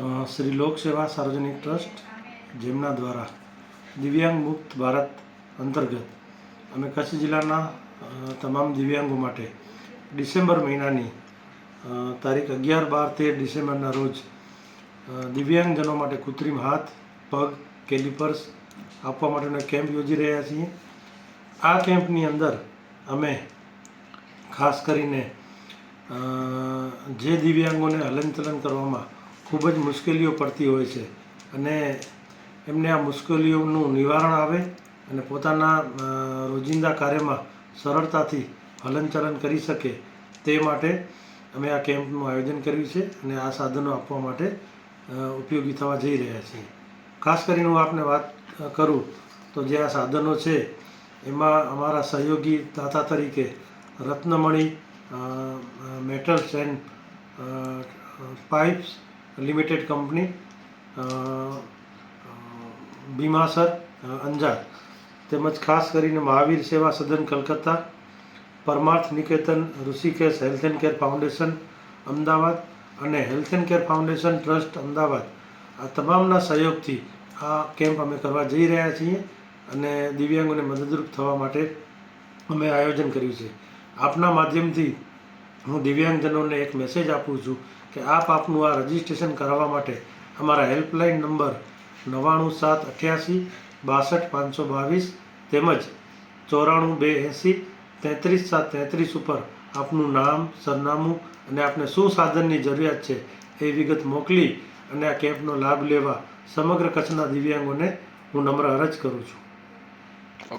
શ્રી લોક સેવા સાર્વજનિક ટ્રસ્ટ જેમના દ્વારા દિવ્યાંગ મુક્ત ભારત અંતર્ગત અમે કચ્છ જિલ્લાના તમામ દિવ્યાંગો માટે ડિસેમ્બર મહિનાની તારીખ અગિયાર બાર તેર ડિસેમ્બરના રોજ દિવ્યાંગજનો માટે કૃત્રિમ હાથ, પગ, કેલિપર્સ આપવા માટેનો કેમ્પ યોજી રહ્યા છીએ. આ કેમ્પની અંદર અમે ખાસ કરીને જે દિવ્યાંગોને હલનચલન કરવામાં ખૂબ જ મુશ્કેલીઓ પડતી હોય છે અને એમને આ મુશ્કેલીઓનું નિવારણ આવે અને પોતાના રોજિંદા કાર્યમાં સરળતાથી હલનચલન કરી શકે તે માટે અમે આ કેમ્પનું આયોજન કર્યું છે અને આ સાધનો આપવા માટે ઉપયોગી થવા જઈ રહ્યા છીએ. ખાસ કરીને હું આપને વાત કરું તો જે આ સાધનો છે એમાં અમારા સહયોગી દાતા તરીકે Ratnamani metals and pipes limited company Bhimasar Anjar. તેમજ ખાસ કરીને Mahavir Seva Sadan Calcutta, Parmarth Niketan, Rishikesh health and care foundation, Ahmedabad અને health and care foundation trust Ahmedabad. આ તમામના સહયોગથી આ કેમ્પ અમે કરવા જઈ રહ્યા છીએ અને દિવ્યાંગોને મદદરૂપ થવા માટે અમે આયોજન કર્યું છે. આપના માધ્યમથી હું દિવ્યાંગજનોને એક મેસેજ આપું છું કે આપ આપનું આ રજિસ્ટ્રેશન કરાવવા માટે અમારા હેલ્પલાઇન નંબર નવ્વાણું સાત અઠ્યાસી બાસઠ પાંચસો બાવીસ તેમજ ચોરાણું બે એંસી તેત્રીસ સાત તેત્રીસ ઉપર આપનું નામ, સરનામું અને આપને શું સાધનની જરૂરિયાત છે એ વિગત મોકલી અને આ કેમ્પનો લાભ લેવા સમગ્ર કચ્છના દિવ્યાંગોને હું નમ્ર અરજ કરું છું.